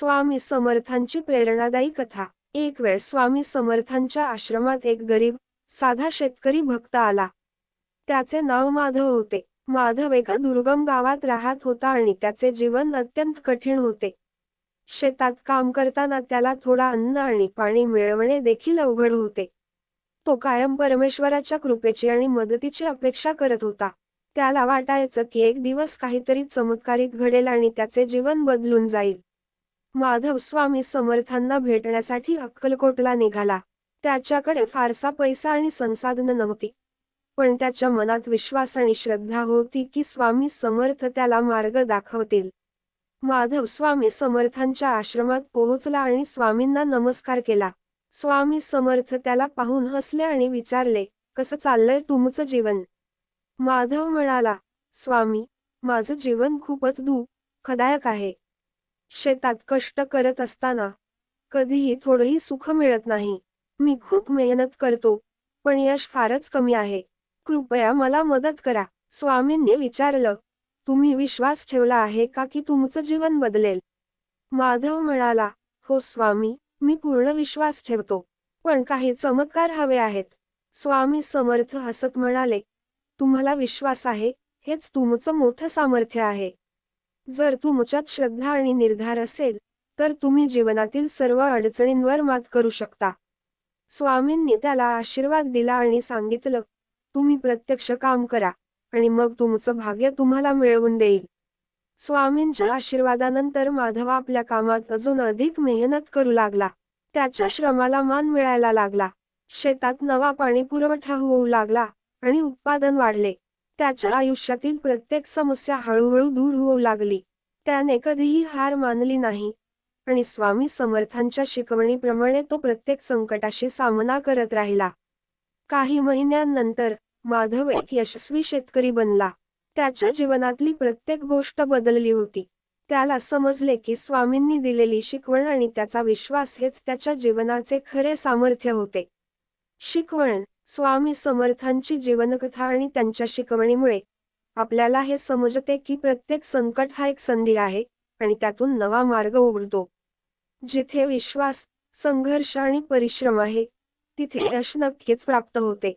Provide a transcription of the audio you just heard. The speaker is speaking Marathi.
स्वामी समर्थांची प्रेरणादायी कथा. एक वेळ स्वामी समर्थांच्या आश्रमात एक गरीब साधा शेतकरी भक्त आला. त्याचे नाव माधव होते. माधव एका दुर्गम गावात राहत होता आणि त्याचे जीवन अत्यंत कठीण होते. शेतात काम करताना त्याला थोडा अन्न आणि पाणी मिळवणे देखील अवघड होते. तो कायम परमेश्वराच्या कृपेची आणि मदतीची अपेक्षा करत होता. त्याला वाटायचं की एक दिवस काहीतरी चमत्कारिक घडेल आणि त्याचे जीवन बदलून जाईल. माधव स्वामी समर्थांना भेटण्यासाठी अक्कलकोटला निघाला. त्याच्याकडे फारसा पैसा आणि संसाधनं नव्हती. पण त्याच्या मनात विश्वास आणि श्रद्धा होती की स्वामी समर्थ त्याला मार्ग दाखवतील. माधव स्वामी समर्थांच्या आश्रमात पोहोचला आणि स्वामींना नमस्कार केला. स्वामी समर्थ त्याला पाहून हसले आणि विचारले कसं चाललंय तुमचं जीवन? माधव म्हणाला स्वामी माझं जीवन खूपच दुःखदायक आहे. शेतात कष्ट करत असताना कधीही थोडंही सुख मिळत नाही. मी खूप मेहनत करतो पण यश फारच कमी आहे. कृपया मला मदत करा. स्वामींनी विचारलं तुम्ही विश्वास ठेवला आहे का की तुमचं जीवन बदलेल? माधव म्हणाला हो स्वामी मी पूर्ण विश्वास ठेवतो पण काही चमत्कार हवे आहेत. स्वामी समर्थ हसत म्हणाले तुम्हाला विश्वास आहे हेच तुमचं मोठं सामर्थ्य आहे. जर तुमच्यात श्रद्धा आणि निर्धार असेल तर तुम्ही जीवनातील सर्व अडचणींवर मात करू शकता. स्वामींनी त्याला आशीर्वाद दिला आणि सांगितलं तुम्ही प्रत्यक्ष काम करा आणि मग तुमचं भाग्य तुम्हाला मिळवून देईल. स्वामींच्या आशीर्वादानंतर माधव आपल्या कामात अजून अधिक मेहनत करू लागला. त्याच्या श्रमाला मान मिळायला लागला. शेतात नवा पाणी पुरवठा होऊ लागला आणि उत्पादन वाढले. त्याच्या आयुष्यातील प्रत्येक समस्या हळूहळू दूर होऊ लागली. त्याने कधीही हार मानली नाही. आणि स्वामी समर्थांच्या शिकवणीप्रमाणे तो प्रत्येक संकटाशी सामना करत राहिला. काही महिन्यांनंतर माधव एक यशस्वी शेतकरी बनला. त्याच्या जीवनातली प्रत्येक गोष्ट बदलली होती. त्याला समजले की स्वामींनी दिलेली शिकवण आणि त्याचा विश्वास हेच त्याच्या जीवनाचे खरे सामर्थ्य होते. शिकवण स्वामी समर्थांची जीवनकथा आणि त्यांच्या शिकवणीमुळे आपल्याला हे समजते की प्रत्येक संकट हा एक संधी आहे आणि त्यातून नवा मार्ग उघडतो. जिथे विश्वास संघर्ष आणि परिश्रम आहे तिथे यश नक्कीच प्राप्त होते.